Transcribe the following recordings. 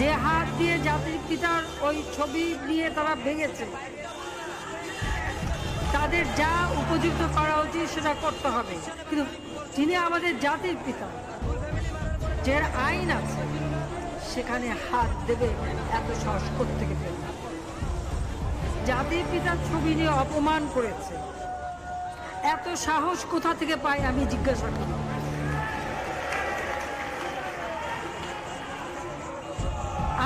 যে হাত দিয়ে জাতির পিতার ওই ছবি নিয়ে তারা ভেঙেছে, তাদের যা উপযুক্ত করা উচিত সেটা করতে হবে। কিন্তু যিনি আমাদের জাতির পিতা যে আইন আছে, সেখানে হাত দেবে এত সাহস থেকে পেল? জাতির পিতার ছবি নিয়ে অপমান করেছে। এত সাহস কোথা থেকে পাই আমি জিজ্ঞাসা করি।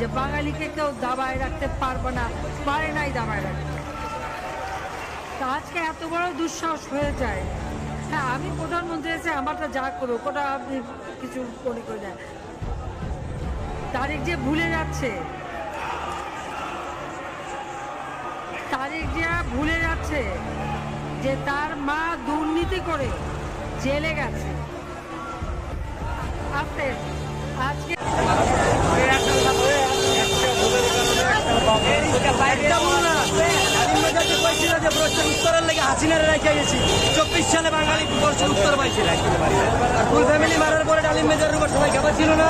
যে বাঙালিকে কেউ দাবায় রাখতে পারবে না, পারে নাই দাবায় রাখতে। তা আজকে এত বড় দুঃসাহস হয়ে যায়। হ্যাঁ আমি প্রধানমন্ত্রী এসে আমারটা যা করুক, ওটা আপনি কিছু মনে করে দেন তারিখ যে ভুলে যাচ্ছে। তারিখ যে ভুলে যাচ্ছে যে তার মা দুর্নীতি করে জেলে গেছে। আজকে উত্তরের লেগে হাসিনারে রেখে গেছি। চব্বিশ সালে বাঙালি বর্ষের উত্তর পাইছিল। ফুল ফ্যামিলি মারার পরে ডালিম মেজরের উপর সবাই খাবার ছিল না।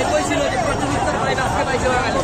এই কইছিল যে বর্ষের উত্তর পাইবে আজকে পাইছে বাঙালি।